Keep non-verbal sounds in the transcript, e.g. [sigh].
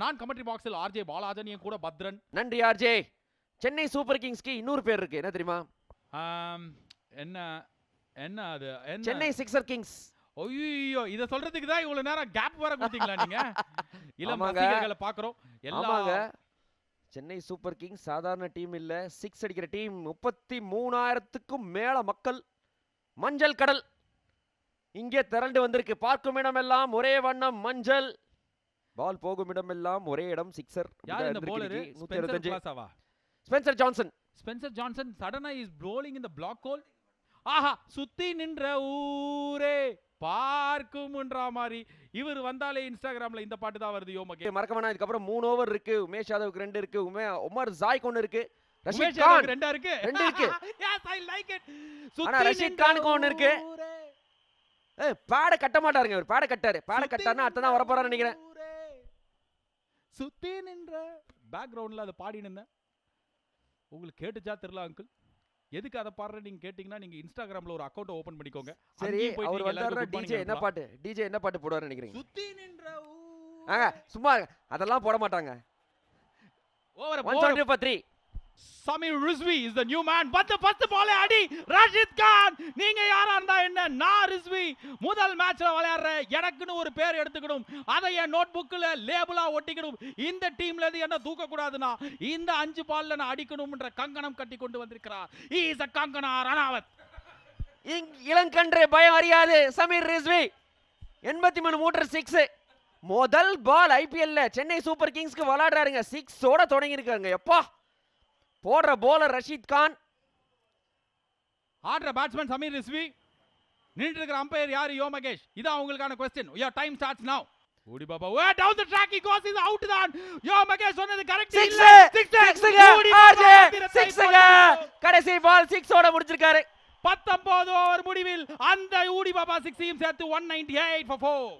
நான் கமெண்ட்ரி பாக்ஸில் ஆர்ஜே பாலாஜன் என் கூட பத்ரன். நன்றி ஆர்ஜே சென்னை சூப்பர் கிங்ஸ்க்கு இன்னொரு பேர் இருக்கு. என்ன தெரியுமா? என்ன என்ன அது? சென்னை சிக்ஸர் கிங்ஸ் ஐயோ இத சொல்றதுக்கு தான் இவ்வளவு நேரம் கேப் வர கொடுத்தீங்களா நீங்க? [laughs] ஆமாங்க. ரசிகர்களை பாக்குறோம் ஆமாங்க. எல்லா சென்னை சூப்பர் கிங்ஸ் சாதாரண டீம் இல்ல. சிக்ஸ் அடிக்கிற டீம் முப்பத்தி மூணாயிரத்துக்கும் மேல மக்கள். மஞ்சள் கடல். இங்கே திரண்டு வந்திருக்கு. பார்க்கும் இடமெல்லாம் ஒரே வண்ணம் மஞ்சள். பால் போகும் இடமெல்லாம் ஒரே இடம் சிக்ஸர் யார் இந்த ஸ்பென்சர் அறுபத்தஞ்சு பிளாசாவா ஸ்பென்சர் ஜான்சன். ஸ்பென்சர் ஜான்சன் சடனா இஸ் ரோலிங் இந்த பிளாக் ஹோல் ஆஹா சுத்தி நின்ற ஊரே பார்க்கும்ன்ற மாதிரி. இவர் வந்தாலே இன்ஸ்டாகிராம்ல இந்த பாட்டு தான் வருது யோமகே மறக்க வேணாம் இதுக்கப்புறம் மூணு ஓவர் இருக்கு. உமேஷ் யாதவுக்கு ரெண்டு இருக்கு. உமே உமர் ஜாய்க்கு ஒன்று இருக்கு. ரஷீத் கான். ரெண்டா இருக்கு? ரெண்டு இருக்கு. [laughs] yes i like it. ஆனா ரஷீத் கானுக்கு ஒண்ணு இருக்கு. ஏய் பேட கட்ட மாட்டாருங்க இவர். பேட கட்டாரு. பேட கட்டாருன்னா அடுத்த தான் வரப்போறான்னு நினைக்கிறேன். சுத்தி நின்ற பேக்ரவுண்ட்ல அதை பாடி நின்றேன் உங்களுக்கு கேட்டுச்சா தெரியல அங்கிள் எதுக்கு அதை பாடுற நீங்க கேட்டீங்கன்னா நீங்க இன்ஸ்டாகிராம்ல ஒரு அக்கௌண்ட் ஓபன் பண்ணிக்கோங்க. சரி அவர் morning டிஜே என்ன. பாட்டு? டிஜே என்ன பாட்டு போடுவாருன்னு நினைக்கிறீங்க? சுத்தி நின்ற ஆங்க சும்மா. அதெல்லாம் போட மாட்டாங்க. Over one seventy four three Sameer Rizvi is the new man பத்து பத்து பாலே அடி ரஷித் கான் நீங்க யாரா இருந்தா என்ன? நான் முதல் மேட்ச்ல விளையாடுற எனக்குன்னு ஒரு பேர் எடுத்துக்கணும். அதை என் நோட் புக்ல லேபிளா ஒட்டிக்கணும். இந்த டீம்ல இருந்து என்ன தூக்க கூடாதுன்னா இந்த அஞ்சு பால்ல நான் அடிக்கணும்ன்ற கங்கணம் கட்டி கொண்டு வந்திருக்கிறார். Is a Kangana Ranaut. இளங்கன்று பயம் அறியாது. சமீர் ரிஸ்வி எண்பத்தி மூணு மூட்டர் சிக்ஸ் முதல் பால் ஐபிஎல்ல சென்னை சூப்பர் கிங்ஸ்க்கு விளையாடுறாருங்க. சிக்ஸோட தொடங்கியிருக்காங்க எப்பா? போடுற போலர் ரஷீத் கான். ஆடுற பேட்ஸ்மேன் சமீர் ரிஸ்வி. நின்று இருக்கிற அம்பையர் யாரு? யோ மகேஷ். இதான் உங்களுக்கான கொஸ்டின் யோ டைம் ஸ்டார்ட்ஸ் நவ ஓடி பாபா ஓ down the track he goes is out தான். யோ மகேஷ் சொன்னது கரெக்ட் இல்ல. சிக்ஸுங்க ஆர்ஜே. சிக்ஸுங்க கடைசி பால் சிக்ஸோட முடிச்சிருக்காரு பத்தொன்பது ஓவர் முடிவில் அந்த ஊடி பாபா சிக்ஸையும் சேர்த்து one ninety eight for four